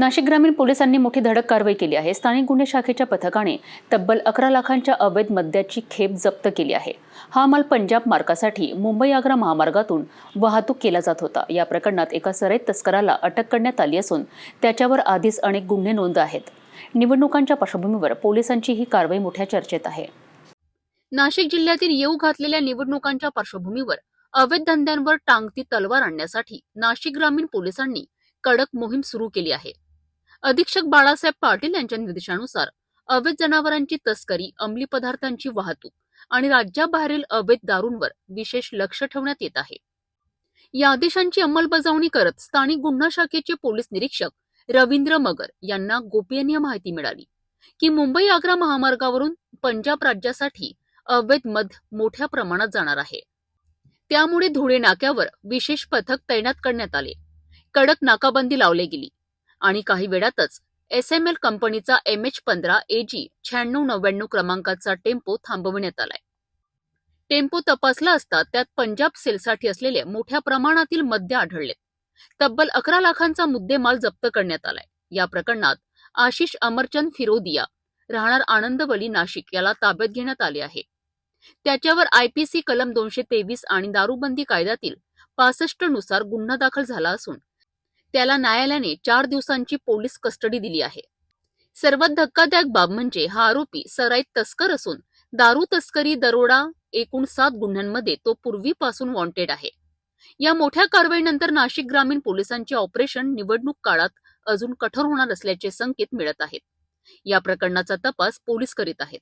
नाशिक ग्रामीण पोलिसांनी मोठी धडक कारवाई केली आहे. स्थानिक गुन्हे शाखेच्या पथकाने तब्बल अकरा लाखांच्या अवैध मद्याची खेप जप्त केली आहे. हा माल पंजाब मार्गासाठी मुंबई आग्रा महामार्गातून वाहतूक केला जात होता. या प्रकरणात एका सराईत तस्कराला अटक करण्यात आली असून त्याच्यावर आधीच अनेक गुन्हे नोंद आहेत. निवडणुकांच्या पार्श्वभूमीवर पोलिसांची ही कारवाई मोठ्या चर्चेत आहे. नाशिक जिल्ह्यातील येऊ घातलेल्या निवडणुकांच्या पार्श्वभूमीवर अवैध धंद्यांवर टांगती तलवार आणण्यासाठी नाशिक ग्रामीण पोलिसांनी कडक मोहीम सुरू केली आहे. अधीक्षक बाळासाहेब पाटील यांच्या निर्देशानुसार अवैध जनावरांची तस्करी अंमली पदार्थांची वाहतूक आणि राज्याबाहेरील अवैध दारूंवर विशेष लक्ष ठेवण्यात येत आहे. या आदेशांची अंमलबजावणी करत स्थानिक गुन्हा शाखेचे पोलीस निरीक्षक रवींद्र मगर यांना गोपनीय माहिती मिळाली की मुंबई आग्रा महामार्गावरून पंजाब राज्यासाठी अवैध मध मोठ्या प्रमाणात जाणार आहे. त्यामुळे धुळे नाक्यावर विशेष पथक तैनात करण्यात आले. कडक नाकाबंदी लावली गेली. आणि काही वेळातच एसएमएल कंपनीचा एम एच पंधरा एजी शहाण्णव नव्याण्णव क्रमांकाचा टेम्पो थांबवण्यात आलाय. टेम्पो तपासला असता त्यात पंजाब सेलसाठी असलेले मोठ्या प्रमाणातील मद्य आढळले. तब्बल अकरा लाखांचा मुद्देमाल जप्त करण्यात आलाय. या प्रकरणात आशिष अमरचंद फिरोदिया राहणार आनंदवली नाशिक याला ताब्यात घेण्यात आले आहे. त्याच्यावर आयपीसी कलम दोनशे तेवीस आणि दारूबंदी कायद्यातील पासष्टनुसार गुन्हा दाखल झाला असून त्याला न्यायालयाने चार दिवसांची पोलीस कस्टडी दिली आहे. सर्वात धक्कादायक बाब म्हणजे हा आरोपी सराईत तस्कर असून दारू तस्करी दरोडा एकूण सात गुन्ह्यांमध्ये तो पूर्वीपासून वॉन्टेड आहे. या मोठ्या कारवाईनंतर नाशिक ग्रामीण पोलिसांचे ऑपरेशन निवडणूक काळात अजून कठोर होणार असल्याचे संकेत मिळत आहेत. या प्रकरणाचा तपास पोलीस करीत आहेत.